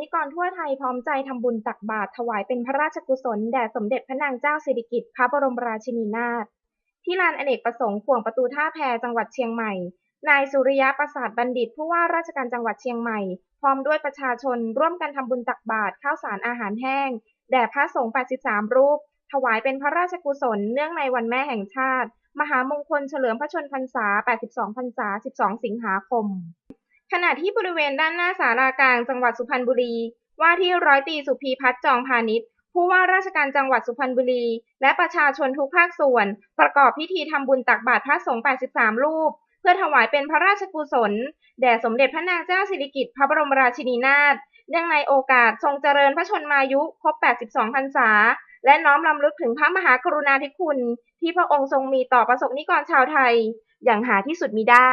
นิกรทั่วไทยพร้อมใจทำบุญตักบาตรถวายเป็นพระราชกุศลแด่สมเด็จพระนางเจ้าสิริกิติ์พระบรมราชินีนาถที่ลานอเนกประสงค์ขวงประตูท่าแพจังหวัดเชียงใหม่ นายสุริยะประสาทบัณฑิตผู้ว่าราชการจังหวัดเชียงใหม่ พร้อมด้วยประชาชนร่วมกันทำบุญตักบาตรข้าวสารอาหารแห้ง แด่พระสงฆ์ 83 รูป ถวายเป็นพระราชกุศลเนื่องในวันแม่แห่งชาติ มหามงคลเฉลิมพระชนพรรษา 82 พรรษา 12 สิงหาคม ขณะที่บริเวณด้านหน้าศาลากลางจังหวัดสุพรรณบุรี ว่าที่ร้อยตีสุพีพัฒน์จองพาณิชย์ผู้ว่าราชการจังหวัดสุพรรณบุรี และประชาชนทุกภาคส่วน ประกอบพิธีทำบุญตักบาตรพระสงฆ์ 83 รูป เพื่อถวายเป็นพระราชกุศล แด่สมเด็จพระนางเจ้าสิริกิติ์พระบรมราชินีนาถเนื่องในโอกาสทรงเจริญพระชนมายุครบ 82 พรรษา และน้อมรำลึกถึงพระมหากรุณาธิคุณ ที่พระองค์ทรงมีต่อประสบนิกรชาวไทย อย่างหาที่สุดมิได้